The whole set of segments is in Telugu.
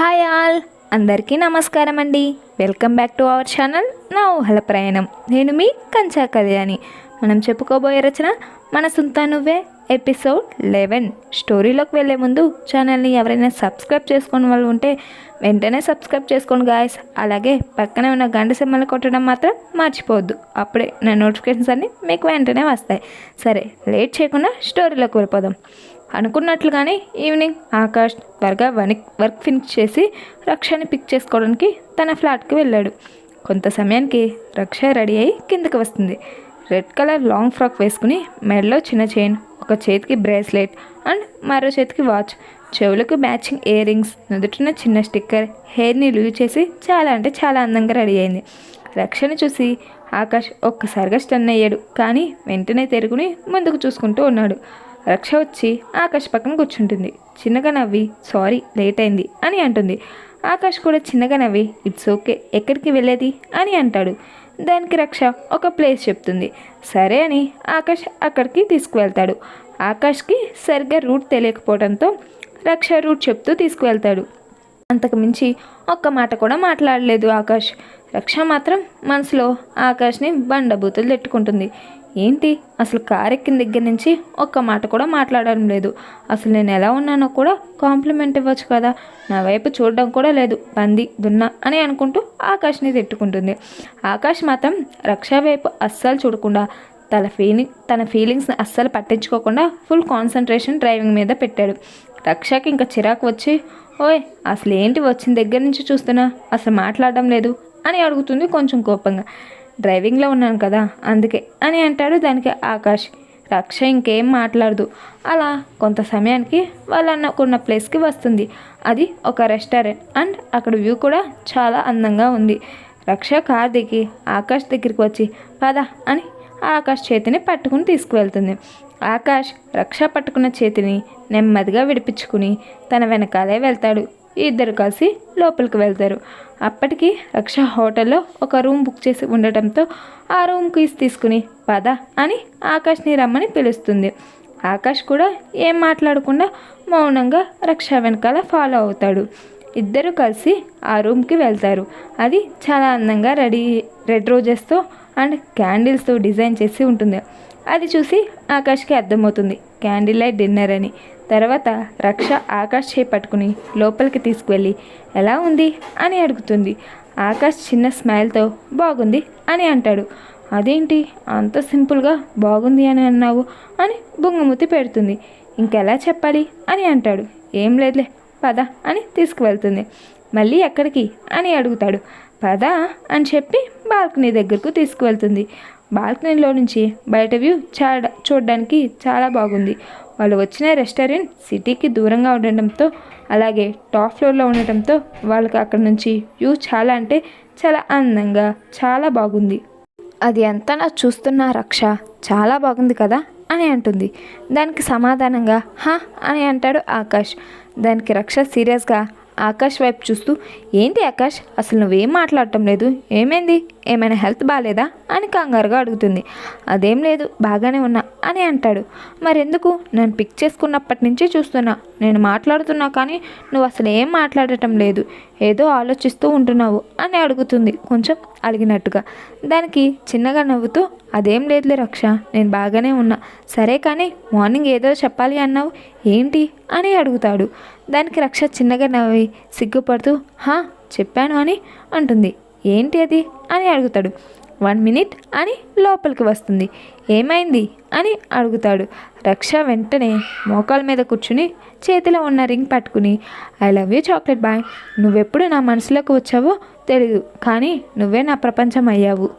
Hi all. అందరికీ నమస్కారం అండి. Welcome back to our channel నా ఊహల ప్రయాణం. నేను మీ కంచా కళ్యాణి. మనం చెప్పుకోబోయే రచన మన సుంతా నువ్వే ఎపిసోడ్ లెవెన్. స్టోరీలోకి వెళ్ళే ముందు ఛానల్ని ఎవరైనా సబ్స్క్రైబ్ చేసుకుని వాళ్ళు ఉంటే వెంటనే సబ్స్క్రైబ్ చేసుకోండి గాయస్. అలాగే పక్కనే ఉన్న గంట సిమ్మలు కొట్టడం మాత్రం మర్చిపోవద్దు. అప్పుడే నా నోటిఫికేషన్స్ అన్నీ మీకు వెంటనే వస్తాయి. సరే లేట్ చేయకుండా స్టోరీలోకి వెళ్ళిపోదాం. అనుకున్నట్లుగానే ఈవినింగ్ ఆకాష్ త్వరగా వనిక్ వర్క్ ఫినిష్ చేసి రక్షని పిక్ చేసుకోవడానికి తన ఫ్లాట్కి వెళ్ళాడు. కొంత సమయానికి రక్ష రెడీ అయ్యి కిందకి వస్తుంది. రెడ్ కలర్ లాంగ్ ఫ్రాక్ వేసుకుని మెడలో చిన్న చైన్ ఒక చేతికి బ్రేస్లెట్ అండ్ మరో చేతికి వాచ్. చెవులకు మ్యాచింగ్ ఇయర్ రింగ్స్ నుదుటిన చిన్న స్టిక్కర్ హెయిర్ని లూజ్ చేసి చాలా అంటే చాలా అందంగా రెడీ అయింది. రక్షని చూసి ఆకాష్ ఒక్కసారిగా స్టన్ అయ్యాడు కానీ వెంటనే తెరుగుని ముందుకు చూసుకుంటూ ఉన్నాడు. రక్ష వచ్చి ఆకాష్ పక్కన కూర్చుంటుంది. చిన్నగా నవ్వి సారీ లేట్ అయింది అని అంటుంది. ఆకాష్ కూడా చిన్నగా నవ్వి ఇట్స్ ఓకే ఎక్కడికి వెళ్ళేది? అని అంటాడు. దానికి రక్ష ఒక ప్లేస్ చెప్తుంది. సరే అని ఆకాష్ అక్కడికి తీసుకువెళ్తాడు. ఆకాష్కి సరిగ్గా రూట్ తెలియకపోవడంతో రక్ష రూట్ చెప్తూ తీసుకువెళ్తాడు. అంతకుమించి ఒక్క మాట కూడా మాట్లాడలేదు ఆకాష్. రక్ష మాత్రం మనసులో ఆకాష్ని బండబూతులు తిట్టుకుంటుంది. ఏంటి? అసలు కారు ఎక్కిన దగ్గర నుంచి ఒక్క మాట కూడా మాట్లాడడం లేదు. అసలు నేను ఎలా ఉన్నానో కూడా కాంప్లిమెంట్ ఇవ్వచ్చు కదా. నా వైపు చూడడం కూడా లేదు. పంది దున్నా అని అనుకుంటూ ఆకాష్ని తిట్టుకుంటుంది. ఆకాష్ మాత్రం రక్ష వైపు అస్సలు చూడకుండా తన ఫీలింగ్ తన ఫీలింగ్స్ని అస్సలు పట్టించుకోకుండా ఫుల్ కాన్సన్ట్రేషన్ డ్రైవింగ్ మీద పెట్టాడు. రక్షకి ఇంకా చిరాకు వచ్చి ఓయ్ అసలు ఏంటి వచ్చిన దగ్గర నుంచి చూస్తున్నా? అసలు మాట్లాడడం లేదు అని అడుగుతుంది కొంచెం కోపంగా. డ్రైవింగ్లో ఉన్నాను కదా అందుకే అని అంటాడు దానికి ఆకాష్. రక్ష ఇంకేం మాట్లాడదు. అలా కొంత సమయానికి వాళ్ళు అనుకున్న ప్లేస్కి వస్తుంది. అది ఒక రెస్టారెంట్ అండ్ అక్కడ వ్యూ కూడా చాలా అందంగా ఉంది. రక్ష కార్ దిగి ఆకాష్ దగ్గరికి వచ్చి పద అని ఆకాష్ చేతిని పట్టుకుని తీసుకువెళ్తుంది. ఆకాష్ రక్ష పట్టుకున్న చేతిని నెమ్మదిగా విడిపించుకుని తన వెనకాలే వెళ్తాడు. ఇద్దరు కలిసి లోపలికి వెళ్తారు. అప్పటికి రక్ష హోటల్లో ఒక రూమ్ బుక్ చేసి ఉండటంతో ఆ రూమ్ కీస్ తీసుకుని పద అని ఆకాష్ని రమ్మని పిలుస్తుంది. ఆకాష్ కూడా ఏం మాట్లాడకుండా మౌనంగా రక్ష వెనకాల ఫాలో అవుతాడు. ఇద్దరు కలిసి ఆ రూమ్కి వెళ్తారు. అది చాలా అందంగా రెడీ రెడ్ రోజెస్తో అండ్ క్యాండిల్స్తో డిజైన్ చేసి ఉంటుంది. అది చూసి ఆకాష్కి అర్థమవుతుంది. క్యాండిల్ లైట్ డిన్నర్ అని. తర్వాత రక్ష ఆకాష్ చేపట్టుకుని లోపలికి తీసుకువెళ్ళి ఎలా ఉంది? అని అడుగుతుంది. ఆకాష్ చిన్న స్మైల్తో బాగుంది అని అంటాడు. అదేంటి? అంత సింపుల్గా బాగుంది అని అన్నావు అని బొంగమూతి పెడుతుంది. ఇంకెలా చెప్పాలి? అని అంటాడు. ఏం లేదులే పద అని తీసుకువెళ్తుంది. మళ్ళీ ఎక్కడికి అని అడుగుతాడు. పద అని చెప్పి బాల్కనీ దగ్గరకు తీసుకువెళ్తుంది. బాల్కనీలో నుంచి బయట వ్యూ చాడ చూడడానికి చాలా బాగుంది. వాళ్ళు వచ్చిన రెస్టారెంట్ సిటీకి దూరంగా ఉండటంతో అలాగే టాప్ ఫ్లోర్లో ఉండటంతో వాళ్ళకి అక్కడ నుంచి వ్యూ చాలా అంటే చాలా అందంగా చాలా బాగుంది. అది ఎంత నా చూస్తున్న రక్ష చాలా బాగుంది కదా అని అంటుంది. దానికి సమాధానంగా హా అని అంటాడు ఆకాష్. దానికి రక్ష సీరియస్గా ఆకాష్ వైపు చూస్తూ ఏంటి ఆకాష్? అసలు నువ్వేం మాట్లాడటం లేదు? ఏమైంది? ఏమైనా హెల్త్ బాగాలేదా అని కంగారుగా అడుగుతుంది. అదేం లేదు బాగానే ఉన్నా అని అంటాడు. మరెందుకు? నేను పిక్ చేసుకున్నప్పటి నుంచి చూస్తున్నా. నేను మాట్లాడుతున్నా కానీ నువ్వు అసలు ఏం మాట్లాడటం లేదు. ఏదో ఆలోచిస్తూ ఉంటున్నావు అని అడుగుతుంది కొంచెం అలిగినట్టుగా. దానికి చిన్నగా నవ్వుతూ అదేం లేదులే రక్ష నేను బాగానే ఉన్నా. సరే కానీ మార్నింగ్ ఏదో చెప్పాలి అన్నావు? ఏంటి? అని అడుగుతాడు. దానికి రక్ష చిన్నగా నవ్వి సిగ్గుపడుతూ హా చెప్పాను అని అంటుంది. ఏంటి అది? అని అడుగుతాడు. వన్ మినిట్ అని లోపలికి వస్తుంది. ఏమైంది? అని అడుగుతాడు. రక్ష వెంటనే మోకాల మీద కూర్చుని చేతిలో ఉన్న రింగ్ పట్టుకుని I love you chocolate boy. నువ్వెప్పుడు నా మనసులోకి వచ్చావో తెలియదు కానీ నువ్వే నా ప్రపంచం అయ్యావు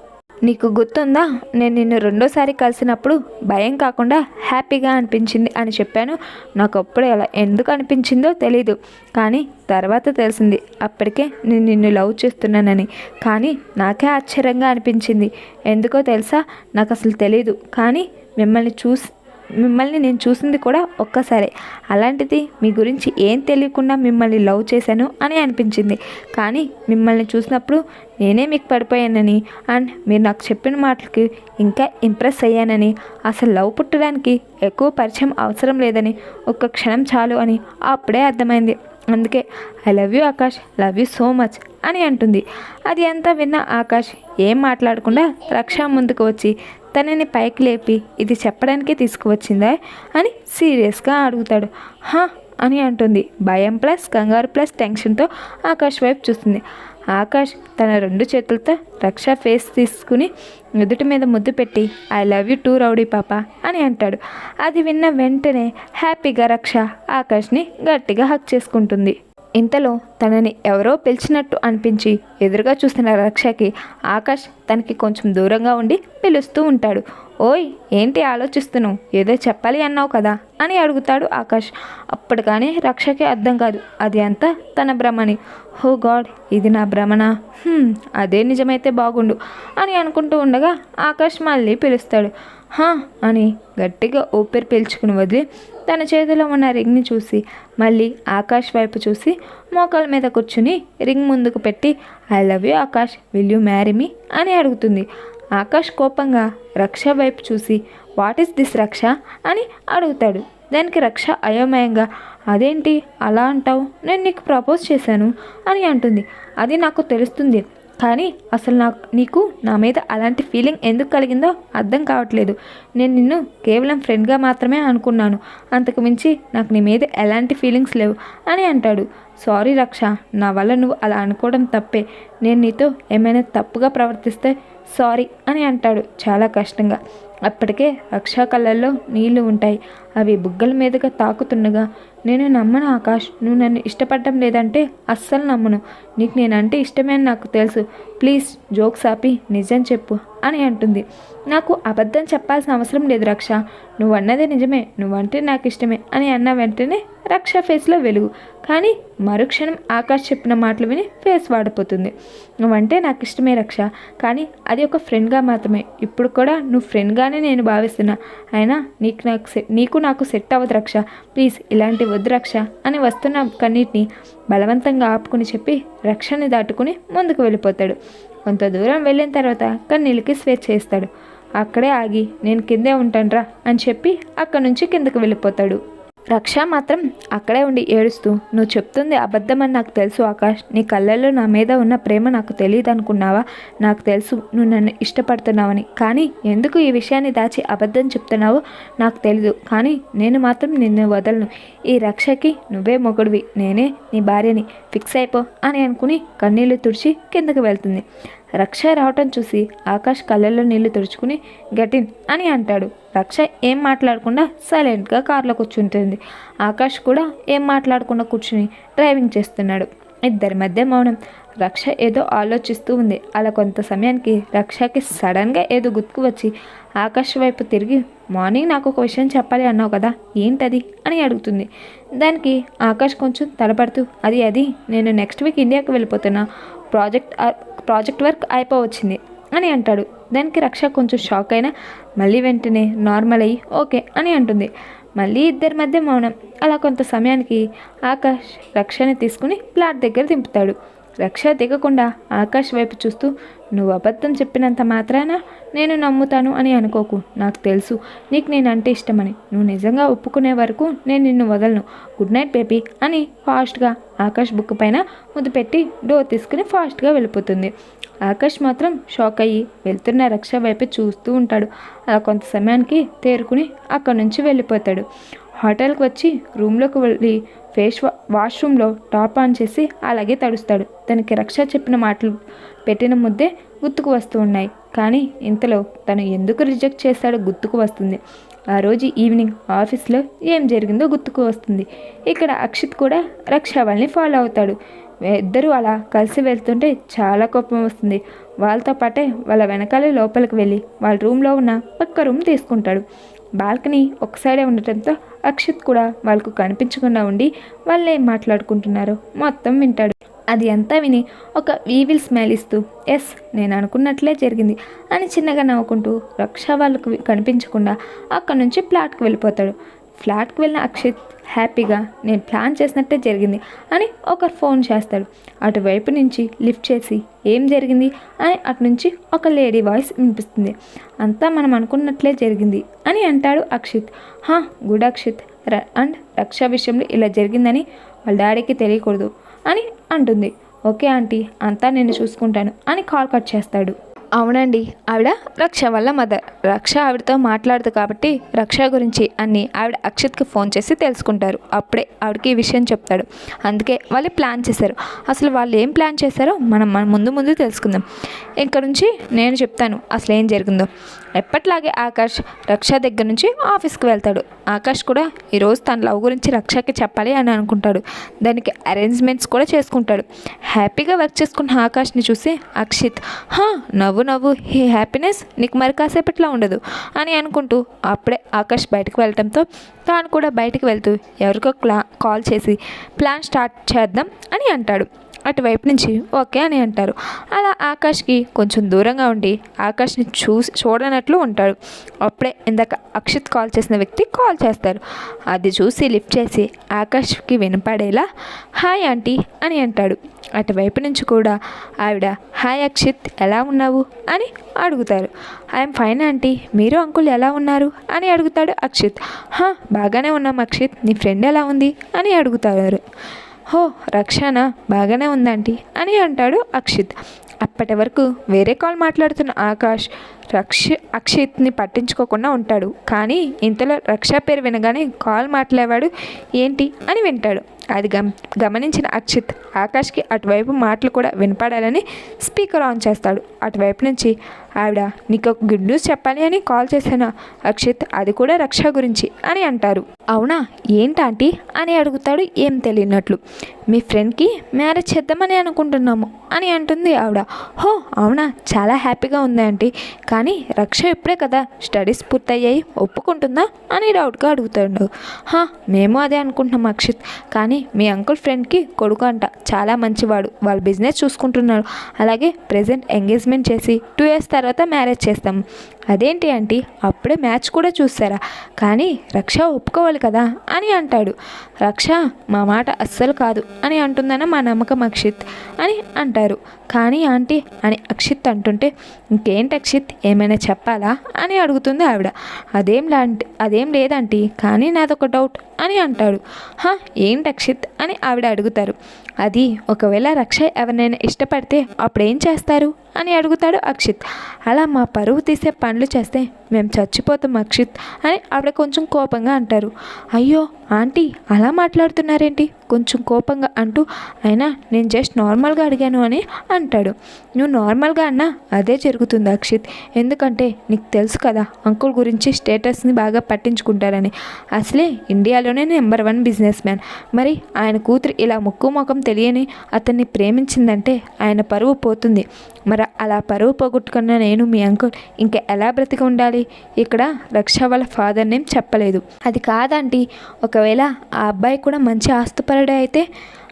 నీకు గుర్తుందా? నేను నిన్ను రెండోసారి కలిసినప్పుడు భయం కాకుండా హ్యాపీగా అనిపించింది అని చెప్పాను. నాకు అప్పుడు ఎలా ఎందుకు అనిపించిందో తెలీదు. కానీ తర్వాత తెలిసింది. అప్పటికే నేను నిన్ను లవ్ చేస్తున్నానని. కానీ నాకే ఆశ్చర్యంగా అనిపించింది. ఎందుకో తెలుసా? నాకు అసలు తెలీదు. కానీ మిమ్మల్ని చూసి మిమ్మల్ని నేను చూసింది కూడా ఒక్కసారే. అలాంటిది మీ గురించి ఏం తెలియకుండా మిమ్మల్ని లవ్ చేశాను అని అనిపించింది. కానీ మిమ్మల్ని చూసినప్పుడు నేనే మీకు పడిపోయానని అండ్ మీరు నాకు చెప్పిన మాటలకి ఇంకా ఇంప్రెస్ అయ్యానని అసలు లవ్ పుట్టడానికి ఎక్కువ పరిచయం అవసరం లేదని ఒక్క క్షణం చాలు అని అప్పుడే అర్థమైంది. అందుకే I love you Akash love you so much అని అంటుంది. అది అంతా విన్న ఆకాష్ ఏం మాట్లాడకుండా రక్ష ముందుకు వచ్చి తనని పైకి లేపి ఇది చెప్పడానికే తీసుకువచ్చిందా అని సీరియస్గా అడుగుతాడు. హా అని అంటుంది. భయం ప్లస్ కంగారు ప్లస్ టెన్షన్తో ఆకాష్ వైపు చూస్తుంది. ఆకాష్ తన రెండు చేతులతో రక్ష ఫేస్ తీసుకుని ఎదుటి మీద ముద్దు పెట్టి I love you too rowdy పాప అని అంటాడు. అది విన్న వెంటనే హ్యాపీగా రక్ష ఆకాష్ని గట్టిగా హక్ చేసుకుంటుంది. ఇంతలో తనని ఎవరో పిలిచినట్టు అనిపించి ఎదురుగా చూస్తున్న రక్షకి ఆకాష్ తనకి కొంచెం దూరంగా ఉండి పిలుస్తూ ఉంటాడు. ఓయ్ ఏంటి ఆలోచిస్తున్నావు? ఏదో చెప్పాలి అన్నావు కదా? అని అడుగుతాడు ఆకాష్. అప్పుడు కానీ రక్షకి అర్థం కాదు. అది అంతా తన భ్రమని. హో గాడ్ ఇది నా భ్రమణ అదే నిజమైతే బాగుండు అని అనుకుంటూ ఉండగా ఆకాష్ మళ్ళీ పిలుస్తాడు. హా అని గట్టిగా ఊపిరి పీల్చుకుని వదిలి తన చేతిలో ఉన్న రింగ్ని చూసి మళ్ళీ ఆకాష్ వైపు చూసి మోకాల మీద కూర్చుని రింగ్ ముందుకు పెట్టి I love you Akash will you marry me? అని అడుగుతుంది. ఆకాష్ కోపంగా రక్ష వైపు చూసి వాట్ ఈస్ దిస్ రక్ష? అని అడుగుతాడు. దానికి రక్ష అయోమయంగా అదేంటి అలా అంటావు? నేను నీకు ప్రపోజ్ చేశాను అని అంటుంది. అది నాకు తెలుస్తుంది. కానీ అసలు నాకు నీకు నా మీద అలాంటి ఫీలింగ్ ఎందుకు కలిగిందో అర్థం కావట్లేదు. నేను నిన్ను కేవలం ఫ్రెండ్గా మాత్రమే అనుకున్నాను. అంతకు మించి నాకు నీ మీద ఎలాంటి ఫీలింగ్స్ లేవు అని అంటాడు. సారీ రక్ష నా వల్ల నువ్వు అలా అనుకోవడం తప్పే. నేను నీతో ఏమైనా తప్పుగా ప్రవర్తిస్తే సారీ అని అంటాడు చాలా కష్టంగా. అప్పటికే రక్షా కళ్ళల్లో నీళ్ళు ఉంటాయి. అవి బుగ్గల మీదుగా తాకుతుండగా నేను నమ్మను ఆకాష్ నువ్వు నన్ను ఇష్టపడడం లేదంటే అస్సలు నమ్మను. నీకు నేనంటే ఇష్టమే అని నాకు తెలుసు. ప్లీజ్ జోక్స్ ఆపి నిజం చెప్పు అని అంటుంది. నాకు అబద్ధం చెప్పాల్సిన అవసరం లేదు రక్ష. నువ్వు అన్నదే నిజమే నువ్వంటే నాకు ఇష్టమే అని అన్న వెంటనే రక్ష ఫేస్లో వెలుగు. కానీ మరుక్షణం ఆకాష్ చెప్పిన మాటలు విని ఫేస్ వాడిపోతుంది. నువ్వంటే నాకు ఇష్టమే రక్ష కానీ అది ఒక ఫ్రెండ్గా మాత్రమే. ఇప్పుడు కూడా నువ్వు ఫ్రెండ్గానే నేను భావిస్తున్నా. అయినా నీకు నాకు నీకు నాకు సెట్ అవ్వదు రక్ష. ప్లీజ్ ఇలాంటి వద్దు రక్ష అని వస్తున్న కన్నీటిని బలవంతంగా ఆపుకుని చెప్పి రక్షని దాటుకుని ముందుకు వెళ్ళిపోతాడు. కొంత దూరం వెళ్ళిన తర్వాత కన్నీళ్ళకి స్వేచ్ఛ చేస్తాడు. అక్కడే ఆగి నేను కిందే ఉంటానురా అని చెప్పి అక్కడి నుంచి కిందకు వెళ్ళిపోతాడు. రక్ష మాత్రం అక్కడే ఉండి ఏడుస్తూ నువ్వు చెప్తుంది అబద్ధమని నాకు తెలుసు ఆకాష్. నీ కళ్ళల్లో నా మీద ఉన్న ప్రేమ నాకు తెలియదు అనుకున్నావా నాకు తెలుసు నువ్వు నన్ను ఇష్టపడుతున్నావని. కానీ ఎందుకు ఈ విషయాన్ని దాచి అబద్ధం చెప్తున్నావో నాకు తెలీదు. కానీ నేను మాత్రం నిన్ను వదలను. ఈ రక్షకి నువ్వే మొగుడివి. నేనే నీ భార్యని. ఫిక్స్ అయిపో అని అనుకుని కన్నీళ్ళు తుడిచి కిందకు వెళ్తుంది. రక్ష రావటం చూసి ఆకాష్ కళ్ళల్లో నీళ్ళు తుడుచుకుని గటిన్ అని అంటాడు. రక్ష ఏం మాట్లాడకుండా సైలెంట్గా కార్లో కూర్చుంటుంది. ఆకాష్ కూడా ఏం మాట్లాడకుండా కూర్చుని డ్రైవింగ్ చేస్తున్నాడు. ఇద్దరి మధ్య మౌనం. రక్ష ఏదో ఆలోచిస్తూ ఉంది. అలా కొంత సమయానికి రక్షకి సడన్గా ఏదో గుర్తుకు వచ్చి ఆకాష్ వైపు తిరిగి మార్నింగ్ నాకు ఒక విషయం చెప్పాలి అన్నావు కదా ఏంటది? అని అడుగుతుంది. దానికి ఆకాష్ కొంచెం తడబడుతూ అది అది నేను నెక్స్ట్ వీక్ ఇండియాకి వెళ్ళిపోతున్నా. ప్రాజెక్ట్ ప్రాజెక్ట్ వర్క్ అయిపోవచ్చింది అని అంటాడు. దానికి రక్ష కొంచెం షాక్ అయినా మళ్ళీ వెంటనే నార్మల్ అయ్యి ఓకే అని అంటుంది. మళ్ళీ ఇద్దరి మధ్య మౌనం. అలా కొంత సమయానికి ఆకాష్ రక్షని తీసుకుని ప్లాట్ దగ్గర దింపుతాడు. రక్ష దిగకుండా ఆకాష్ వైపు చూస్తూ నువ్వు అబద్ధం చెప్పినంత మాత్రాన? నేను నమ్ముతాను అని అనుకోకు. నాకు తెలుసు. నీకు నేనంటే ఇష్టమని. నువ్వు నిజంగా ఒప్పుకునే వరకు నేను నిన్ను వదలను. గుడ్ నైట్ బేబీ అని ఫాస్ట్గా ఆకాష్ బుక్ పైన ముద్దు పెట్టి డోర్ తీసుకుని ఫాస్ట్గా వెళ్ళిపోతుంది. ఆకాష్ మాత్రం షాక్ అయ్యి వెళ్తున్న రక్ష వైపు చూస్తూ ఉంటాడు. అలా కొంత సమయానికి తేరుకుని అక్కడి నుంచి వెళ్ళిపోతాడు. హోటల్కి వచ్చి రూమ్లోకి వెళ్ళి ఫేస్ వా వాష్రూమ్లో టాప్ ఆన్ చేసి అలాగే తడుస్తాడు. తనకి రక్ష చెప్పిన మాటలు పెట్టిన ముద్దే గుర్తుకు వస్తూ ఉన్నాయి. కానీ ఇంతలో తను ఎందుకు రిజెక్ట్ చేస్తాడో గుర్తుకు వస్తుంది. ఆ రోజు ఈవినింగ్ ఆఫీస్లో ఏం జరిగిందో గుర్తుకు వస్తుంది. ఇక్కడ అక్షిత్ కూడా రక్ష వాళ్ళని ఫాలో అవుతాడు. ఇద్దరు అలా కలిసి వెళ్తుంటే చాలా కోపం వస్తుంది. వాళ్ళతో పాటే వాళ్ళ వెనకాలే లోపలికి వెళ్ళి వాళ్ళ రూమ్లో ఉన్న పక్క రూమ్ తీసుకుంటాడు. బాల్కనీ ఒక సైడే ఉండటంతో అక్షిత్ కూడా వాళ్ళకు కనిపించకుండా ఉండి వాళ్ళే మాట్లాడుకుంటున్నారు. మాట్లాడుకుంటున్నారో మొత్తం వింటాడు. అది అంతా విని ఒక వీవిల్ స్మైల్ ఇస్తూ ఎస్ నేను అనుకున్నట్లే జరిగింది అని చిన్నగా నవ్వుకుంటూ రక్ష వాళ్ళకు కనిపించకుండా అక్కడి నుంచి ప్లాట్కి వెళ్ళిపోతాడు. ఫ్లాట్కి వెళ్ళిన అక్షిత్ హ్యాపీగా నేను ప్లాన్ చేసినట్టే జరిగింది అని ఒకరు ఫోన్ చేస్తాడు అటువైపు నుంచి లిఫ్ట్ చేసి ఏం జరిగింది? అని అటు నుంచి ఒక లేడీ వాయిస్ వినిపిస్తుంది. అంతా మనం అనుకున్నట్లే జరిగింది అని అంటాడు అక్షిత్. హా గుడ్ అక్షిత్. ర- అండ్ రక్ష విషయంలో ఇలా జరిగిందని వాళ్ళ డాడీకి తెలియకూడదు అని అంటుంది. ఓకే ఆంటీ అంతా నేను చూసుకుంటాను అని కాల్ కట్ చేస్తాడు. అవునండి. ఆవిడ రక్ష వల్ల మదర్. రక్ష ఆవిడతో మాట్లాడదు కాబట్టి రక్ష గురించి అన్ని ఆవిడ అక్షిత్కి ఫోన్ చేసి తెలుసుకుంటారు. అప్పుడే ఆవిడకి ఈ విషయం చెప్తాడు. అందుకే వాళ్ళు ప్లాన్ చేశారు. అసలు వాళ్ళు ఏం ప్లాన్ చేశారో మనం మన ముందు ముందు తెలుసుకుందాం. ఇక్కడ నుంచి నేను చెప్తాను అసలు ఏం జరిగిందో. ఎప్పట్లాగే ఆకాష్ రక్ష దగ్గర నుంచి ఆఫీస్కి వెళ్తాడు. ఆకాష్ కూడా ఈరోజు తన లవ్ గురించి రక్షకి చెప్పాలి అని అనుకుంటాడు. దానికి అరేంజ్మెంట్స్ కూడా చేసుకుంటాడు. హ్యాపీగా వర్క్ చేసుకున్న ఆకాష్ని చూసి అక్షిత్ హా నవ్వు నవ్వు ఈ హ్యాపీనెస్ నీకు మరి కాసేపట్లో ఉండదు అని అనుకుంటూ అప్పుడే ఆకాష్ బయటకు వెళ్ళటంతో తాను కూడా బయటకు వెళ్తూ ఎవరికో క్లా కాల్ చేసి ప్లాన్ స్టార్ట్ చేద్దాం అని అంటాడు. అటువైపు నుంచి ఓకే అని అంటారు. అలా ఆకాష్కి కొంచెం దూరంగా ఉండి ఆకాష్ని చూసి చూడనట్లు ఉంటాడు. అప్పుడే ఇందాక అక్షిత్ కాల్ చేసిన వ్యక్తి కాల్ చేస్తారు. అది చూసి లిఫ్ట్ చేసి ఆకాష్కి వినపడేలా హాయ్ ఆంటీ అని అంటాడు. అటువైపు నుంచి కూడా ఆవిడ హాయ్ అక్షిత్ ఎలా ఉన్నావు? అని అడుగుతారు. ఐఎమ్ ఫైన్ ఆంటీ మీరు అంకుల్ ఎలా ఉన్నారు? అని అడుగుతాడు అక్షిత్. హా బాగానే ఉన్నాం అక్షిత్ నీ ఫ్రెండ్ ఎలా ఉంది? అని అడుగుతారు. హో రక్షణ బాగానే ఉందంటీ అని అంటాడు అక్షిత్. అప్పటి వరకు వేరే కాల్ మాట్లాడుతున్న ఆకాష్ రక్ష అక్షిత్ని పట్టించుకోకుండా ఉంటాడు. కానీ ఇంతలో రక్ష పేరు వినగానే కాల్ మాట్లాడేవాడు ఏంటి అని వింటాడు. అది గమ గమనించిన అక్షిత్ ఆకాష్కి అటువైపు మాటలు కూడా వినపడాలని స్పీకర్ ఆన్ చేస్తాడు. అటువైపు నుంచి ఆవిడ నీకు ఒక గుడ్ న్యూస్ చెప్పాలి అని కాల్ చేశాను. అక్షిత్ అది కూడా రక్ష గురించి అని అంటారు. అవునా? ఏంటాంటీ అని అడుగుతాడు ఏం తెలియనట్లు. మీ ఫ్రెండ్కి మ్యారేజ్ చేద్దామని అనుకుంటున్నాము అని అంటుంది ఆవిడ. హో అవునా? చాలా హ్యాపీగా ఉంది ఆంటీ. కానీ రక్ష ఇప్పుడే కదా. స్టడీస్ పూర్తయ్యాయి. ఒప్పుకుంటుందా? అని డౌట్గా అడుగుతాడు. హా మేము అదే అనుకుంటున్నాం అక్షిత్. కానీ కానీ మీ అంకుల్ ఫ్రెండ్కి కొడుకు అంట. చాలా మంచివాడు. వాళ్ళ బిజినెస్ చూసుకుంటున్నాడు. అలాగే ప్రజెంట్ ఎంగేజ్మెంట్ చేసి టూ ఇయర్స్ తర్వాత మ్యారేజ్ చేస్తాం. అదేంటి ఆంటీ? అప్పుడే మ్యాచ్ కూడా చూస్తారా? కానీ రక్ష ఒప్పుకోవాలి కదా అని అంటాడు. రక్ష మా మాట అస్సలు కాదు అని అంటుందన్న మా నమ్మకం అక్షిత్ అని అంటారు. కానీ ఆంటీ అని అక్షిత్ అంటుంటే ఇంకేంటి అక్షిత్? ఏమైనా చెప్పాలా? అని అడుగుతుంది ఆవిడ. అదేం లాంటి అదేం లేదంటీ కానీ నాదొక డౌట్ అని అంటాడు. హా ఏంటి అక్షిత్? అని ఆవిడ అడుగుతారు. అది ఒకవేళ రక్ష ఎవరినైనా ఇష్టపడితే అప్పుడు ఏం చేస్తారు? అని అడుగుతాడు అక్షిత్. అలా మా పరువు తీసే పనులు చేస్తే మేము చచ్చిపోతాం అక్షిత్ అని ఆవిడ కొంచెం కోపంగా అంటారు. అయ్యో ఆంటీ అలా మాట్లాడుతున్నారేంటి? కొంచెం కోపంగా అంటూ అయినా నేను జస్ట్ నార్మల్గా అడిగాను అని అంటాడు. నువ్వు నార్మల్గా అన్నా అదే జరుగుతుంది అక్షిత్. ఎందుకంటే నీకు తెలుసు కదా అంకుల్ గురించి స్టేటస్ని బాగా పట్టించుకుంటారని. అసలే ఇండియాలోనే నెంబర్ వన్ బిజినెస్ మ్యాన్. మరి ఆయన కూతురు ఇలా ముక్కు ముఖం తెలియని అతన్ని ప్రేమించిందంటే ఆయన పరువు పోతుంది. మరి అలా పరువు పోగొట్టుకున్న నేను మీ అంకుల్ ఇంకా ఎలా బ్రతికి ఉండాలి? ఇక్కడ రక్ష వాళ్ళ ఫాదర్ నేమ్ చెప్పలేదు. అది కాదంటీ ఒకవేళ ఆ అబ్బాయి కూడా మంచి ఆస్తుపరుడే అయితే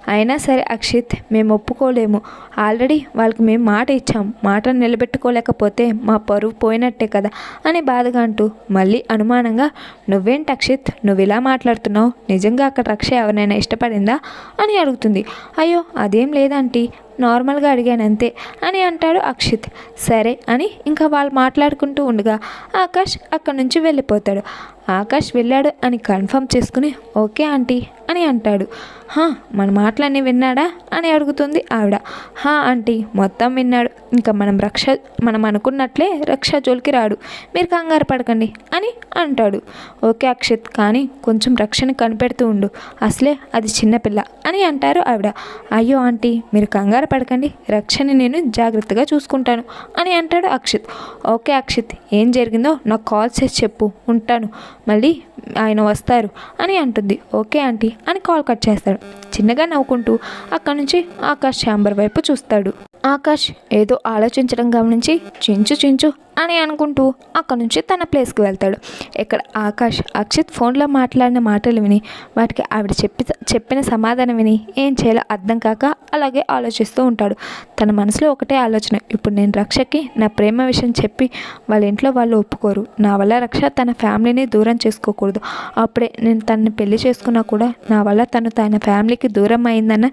అయినా సరే అక్షిత్ మేము ఒప్పుకోలేము. ఆల్రెడీ వాళ్ళకి మేము మాట ఇచ్చాం. మాట నిలబెట్టుకోలేకపోతే మా పరువు పోయినట్టే కదా అని బాధగా అంటూ మళ్ళీ అనుమానంగా నువ్వేంటి అక్షిత్? నువ్వు ఇలా మాట్లాడుతున్నావు? నిజంగా అక్కడ రక్ష ఎవరినైనా ఇష్టపడిందా? అని అడుగుతుంది. అయ్యో అదేం లేదంటీ నార్మల్గా అడిగాను అంతే. అని అంటాడు అక్షిత్. సరే అని ఇంకా వాళ్ళు మాట్లాడుకుంటూ ఉండగా ఆకాష్ అక్కడి నుంచి వెళ్ళిపోతాడు. ఆకాష్ వెళ్ళాడు అని కన్ఫర్మ్ చేసుకుని ఓకే ఆంటీ అని అంటాడు. హా మన మాటలన్నీ విన్నాడా? అని అడుగుతుంది ఆవిడ. హా ఆంటీ మొత్తం విన్నాడు. ఇంకా మనం రక్ష మనం అనుకున్నట్లే రక్ష జోలికి రాడు. మీరు కంగారు పడకండి అని అంటాడు. ఓకే అక్షిత్ కానీ కొంచెం రక్షణ కనిపెడుతూ ఉండు. అసలే అది చిన్నపిల్ల అని అంటారు ఆవిడ. అయ్యో ఆంటీ మీరు కంగారు పడకండి. రక్షని నేను జాగ్రత్తగా చూసుకుంటాను అని అంటాడు అక్షిత్. ఓకే అక్షిత్ ఏం జరిగిందో నాకు కాల్ చేసి చెప్పు. ఉంటాను. మళ్ళీ ఆయన వస్తారు అని అంటుంది. ఓకే ఆంటీ అని కాల్ కట్ చేస్తాడు. చిన్నగా నవ్వుకుంటూ అక్కడి నుంచి ఆకాష్ ఛాంబర్ వైపు చూస్తాడు. ఆకాష్ ఏదో ఆలోచించడం గమనించి చించు చించు అని అనుకుంటూ అక్కడి నుంచి తన ప్లేస్కి వెళ్తాడు. ఇక్కడ ఆకాష్ అక్షిత్ ఫోన్లో మాట్లాడిన మాటలు విని వాటికి ఆవిడ చెప్పి చెప్పిన సమాధానం విని ఏం చేయాలో అర్థం కాక అలాగే ఆలోచిస్తూ ఉంటాడు. తన మనసులో ఒకటే ఆలోచన ఇప్పుడు నేను రక్షకి నా ప్రేమ విషయం చెప్పి వాళ్ళ ఇంట్లో వాళ్ళు ఒప్పుకోరు. నా వల్ల రక్ష తన ఫ్యామిలీని దూరం చేసుకోకూడదు. అప్పుడే నేను తనని పెళ్ళి చేసుకున్నా కూడా నా వల్ల తను తన ఫ్యామిలీకి దూరం అయిందన్న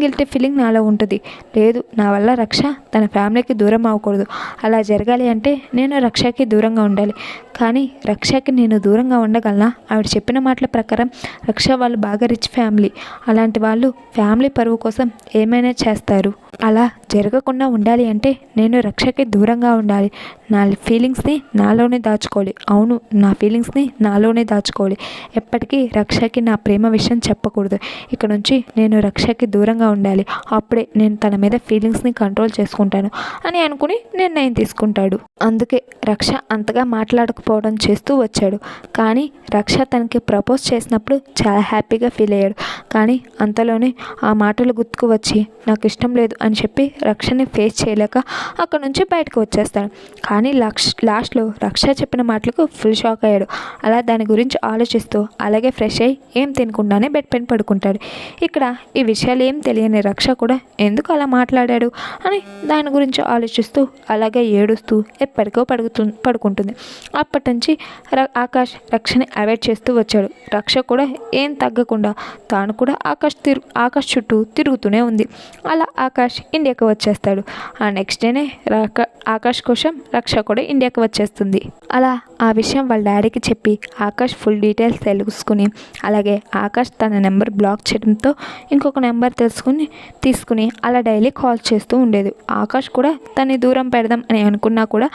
గిల్టీ ఫీలింగ్ నాలో ఉంటుంది. లేదు నా వల్ల రక్ష తన ఫ్యామిలీకి దూరం అవ్వకూడదు. అలా జరగాలి అంటే నేను రక్షకి దూరంగా ఉండాలి. కానీ రక్షకి నేను దూరంగా ఉండగలనా? ఆవిడ చెప్పిన మాటల ప్రకారం రక్ష వాళ్ళు బాగా రిచ్ ఫ్యామిలీ అలాంటి వాళ్ళు ఫ్యామిలీ పరువు కోసం ఏమైనా చేస్తారు? అలా జరగకుండా ఉండాలి అంటే నేను రక్షకి దూరంగా ఉండాలి. నా ఫీలింగ్స్ని నాలోనే దాచుకోవాలి. అవును నా ఫీలింగ్స్ని నాలోనే దాచుకోవాలి. ఎప్పటికీ రక్షకి నా ప్రేమ విషయం చెప్పకూడదు. ఇక్కడ నుంచి నేను రక్షకి దూరంగా ఉండాలి. అప్పుడే నేను తన మీద ఫీలింగ్స్ని కంట్రోల్ చేసుకుంటాను అని అనుకుని నిర్ణయం తీసుకుంటాడు. అందుకే రక్ష అంతగా మాట్లాడకపోవడం చేస్తూ వచ్చాడు. కానీ రక్ష తనకి ప్రపోజ్ చేసినప్పుడు చాలా హ్యాపీగా ఫీల్ అయ్యాడు. కానీ అంతలోనే ఆ మాటలు గుర్తుకు వచ్చి నాకు ఇష్టం లేదు అని చెప్పి రక్షని ఫేస్ చేయలేక అక్కడ నుంచి బయటకు వచ్చేస్తాడు. కానీ లక్ష లాస్ట్లో రక్ష చెప్పిన మాటలకు ఫుల్ షాక్ అయ్యాడు. అలా దాని గురించి ఆలోచిస్తూ అలాగే ఫ్రెష్ అయ్యి ఏం తినకుండానే బెడ్ పైన పడుకుంటాడు. ఇక్కడ ఈ విషయాలు ఏం తెలియని రక్ష కూడా ఎందుకు అలా మాట్లాడాడు అని దాని గురించి ఆలోచిస్తూ అలాగే ఏడుస్తూ ఎప్పటికో పడుకుతు పడుకుంటుంది. అప్పటి నుంచి ర- ఆకాష్ రక్షని అవాయిడ్ చేస్తూ వచ్చాడు. రక్ష కూడా ఏం తగ్గకుండా తాను కూడా ఆకాష్ తిరు ఆకాష్ చుట్టూ తిరుగుతూనే ఉంది. అలా ఆకాష్ ఇండియాకి వచ్చేస్తాడు. ఆ నెక్స్ట్ డేనే రాక ఆకాష్ కోసం రక్ష కూడా ఇండియాకి వచ్చేస్తుంది. అలా ఆ విషయం వాళ్ళ డాడీకి చెప్పి ఆకాష్ ఫుల్ డీటెయిల్స్ తెలుసుకుని అలాగే ఆకాష్ తన నెంబర్ బ్లాక్ చేయడంతో ఇంకొక నెంబర్ తెలుసుకుని తీసుకుని అలా డైలీ కాల్ చేస్తూ ఉండేది. ఆకాష్ కూడా తన్ని దూరం పెడదాం అని అనుకున్నా కూడా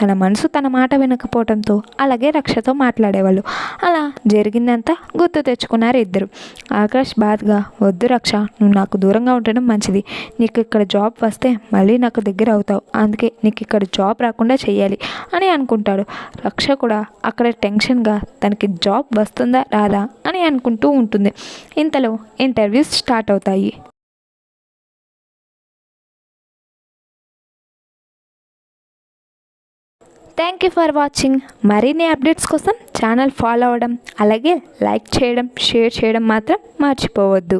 తన మనసు తన మాట వినకపోవడంతో అలాగే రక్షతో మాట్లాడేవాళ్ళు. అలా జరిగిందంతా గుర్తు తెచ్చుకున్నారు ఇద్దరు. ఆకాష్ బాధగా వద్దు రక్ష నువ్వు నాకు దూరంగా ఉండడం మంచిది. నీకు ఇక్కడ జాబ్ వస్తే మళ్ళీ నాకు దగ్గర అవుతావు. అందుకే నీకు ఇక్కడ జాబ్ రాకుండా చేయాలి అని అనుకుంటాడు. రక్ష కూడా అక్కడ టెన్షన్గా తనకి జాబ్ వస్తుందా రాదా అని అనుకుంటూ ఉంటుంది. ఇంతలో ఇంటర్వ్యూస్ స్టార్ట్ అవుతాయి. Thank you for watching. మరిన్ని అప్డేట్స్ కోసం ఛానల్ ఫాలో అవ్వడం అలాగే లైక్ చేయడం షేర్ చేయడం మాత్రం మర్చిపోవద్దు.